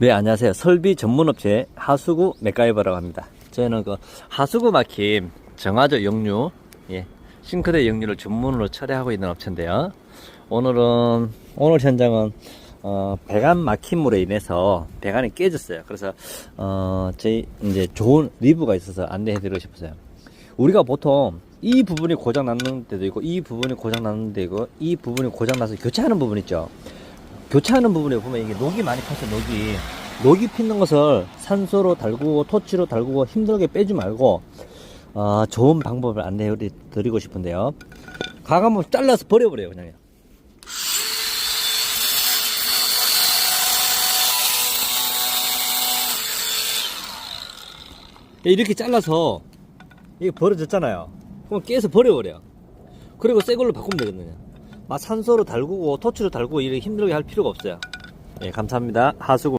네, 안녕하세요. 설비 전문업체 하수구 맥가이버라고 합니다. 저희는 그 하수구 막힘 정화조 역류, 예, 싱크대 역류를 전문으로 처리하고 있는 업체인데요. 오늘은, 오늘 현장은, 어, 배관 막힘으로 인해서 배관이 깨졌어요. 그래서, 어, 저희, 이제 좋은 리뷰가 있어서 안내해드리고 싶어요. 우리가 보통 이 부분이 고장 났는 데도 있고, 이 부분이 고장 났는 데도 있고, 이 부분이 고장 나서 교체하는 부분 있죠. 교체하는 부분에 보면 이게 녹이 많이 폈어 녹이 녹이 피는 것을 산소로 달구고 토치로 달구고 힘들게 빼지 말고 어, 좋은 방법을 안내해 드리고 싶은데요. 각 한번 잘라서 버려버려요 그냥. 이렇게 잘라서 이게 벌어졌잖아요. 그럼 깨서 버려버려요. 그리고 새 걸로 바꾸면 되거든요 막 산소로 달구고 토치로 달구고 이렇게 힘들게 할 필요가 없어요. 예 감사합니다. 하수구